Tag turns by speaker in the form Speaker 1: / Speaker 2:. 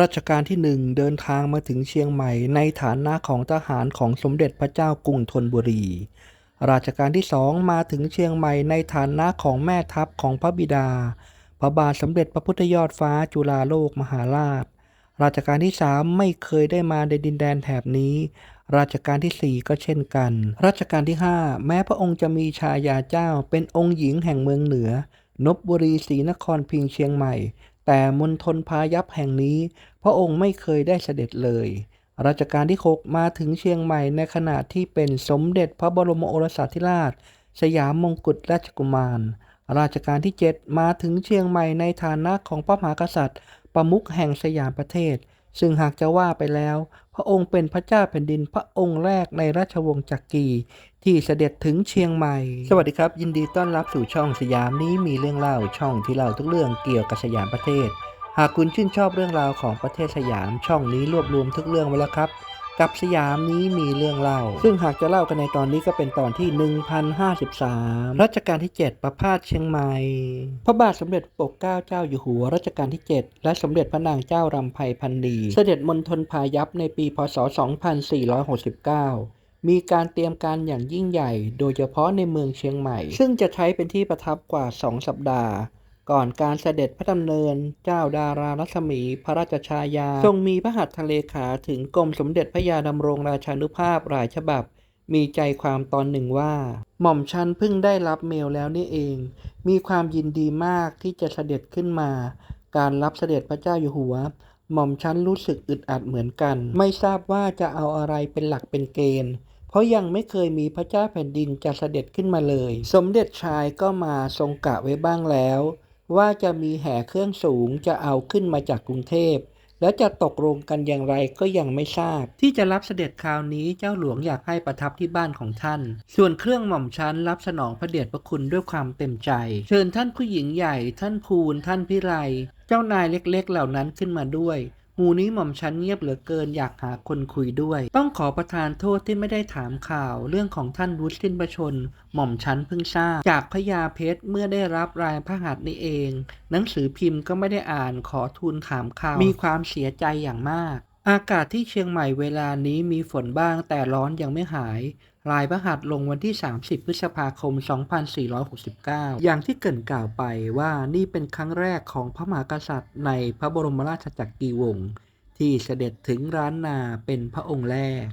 Speaker 1: รัชกาลที่หนึ่งเดินทางมาถึงเชียงใหม่ในฐานะของทหารของสมเด็จพระเจ้ากรุงธนบุรีรัชกาลที่สองมาถึงเชียงใหม่ในฐานะของแม่ทัพของพระบิดา พระบาทสมเด็จพระพุทธยอดฟ้าจุฬาโลกมหาราชรัชกาลที่สามไม่เคยได้มาในดินแดนแถบนี้รัชกาลที่สี่ก็เช่นกันรัชกาลที่ห้าแม้พระองค์จะมีชายาเจ้าเป็นองค์หญิงแห่งเมืองเหนือนบบุรีศรีนครพิงเชียงใหม่ แต่มณฑลพายัพแห่งนี้ พระองค์ไม่เคยได้เสด็จเลยรัชกาลที่ 6 มาถึงเชียงใหม่ในขณะที่เป็นสมเด็จพระบรมโอรสาธิราช สยามมงกุฎราชกุมารรัชกาลที่ 7 มาถึงเชียงใหม่ในฐานะของพระมหากษัตริย์ ประมุขแห่งสยามประเทศ ซึ่งหากจะว่าไปแล้ว พระองค์เป็นพระเจ้าแผ่นดินพระองค์แรกในราชวงศ์จักรี ที่เสด็จถึงเชียงใหม่ สวัสดีครับ ยินดีต้อนรับสู่ช่องสยามนี้มีเรื่องเล่าช่องที่เล่าทุกเรื่องเกี่ยวกับสยามประเทศ หากคุณชื่นชอบเรื่องราวของประเทศสยามช่องนี้รวบรวมทุกเรื่องไว้แล้วครับ กับสยามนี้มีเรื่องเล่า ซึ่งหากจะเล่ากันในตอนนี้ก็เป็นตอนที่ 1053 รัชกาลที่ 7 ประพาสเชียงใหม่ พระบาทสมเด็จปกเกล้าเจ้าอยู่หัวรัชกาลที่ 7 และสมเด็จพระนางเจ้ารำไพพันนีเสด็จมณฑลพายัพในปีพศ 2469 มีการเตรียมการอย่างยิ่งใหญ่ โดยเฉพาะในเมืองเชียงใหม่ ซึ่งจะใช้เป็นที่ประทับกว่า 2 สัปดาห์ ก่อนการเสด็จพระดำเนิน เจ้าดารารัศมี พระราชชายา ทรงมีพระหัตถเลขาถึงกรมสมเด็จพระยาดำรงราชานุภาพหลายฉบับ มีใจความตอนหนึ่งว่า หม่อมชันเพิ่งได้รับเมลแล้วนี่เอง มีความยินดีมากที่จะเสด็จขึ้นมา การรับเสด็จพระเจ้าอยู่หัวหม่อมชันรู้สึกอึดอัดเหมือนกัน ไม่ทราบว่าจะเอาอะไรเป็นหลักเป็นเกณฑ์ เพราะยังไม่เคยมีพระเจ้าแผ่นดินจะเสด็จขึ้นมาเลย สมเด็จชายก็มาทรงกะไว้บ้างแล้ว ว่าจะมีแห่เครื่องสูงจะเอาขึ้นมาจากกรุงเทพแล้วจะตกลงกันอย่างไรก็ยังไม่ทราบ ที่จะรับเสด็จคราวนี้เจ้าหลวงอยากให้ประทับที่บ้านของท่าน ส่วนเครื่องหม่อมชั้นรับสนองพระเดชพระคุณด้วยความเต็มใจ เชิญท่านผู้หญิงใหญ่ท่านภูลท่านพิไร เจ้านายเล็กๆเหล่านั้นขึ้นมาด้วย หมู่นี้หม่อมชั้นเงียบเหลือเกินอยากหาคนคุยด้วย ต้องขอประทานโทษที่ไม่ได้ถามข่าว เรื่องของท่านวุฒิสิ้นประชน หม่อมชั้นเพิ่งทราบจากพญาเพชรเมื่อได้รับรายพระหัตถ์นี้เอง หนังสือพิมพ์ก็ไม่ได้อ่านขอทูลถามข่าว มีความเสียใจอย่างมาก อากาศที่เชียงใหม่เวลานี้มีฝนบ้างแต่ร้อนยังไม่หาย ลายพระหัสลงวันที่ 30 พฤษภาคม 2469 อย่างที่เกินกล่าวไปว่านี่เป็นครั้งแรกของพระมหากษัตริย์ในพระบรมราชจักรีวงศ์ที่เสด็จถึงร้านนาเป็นพระองค์แรก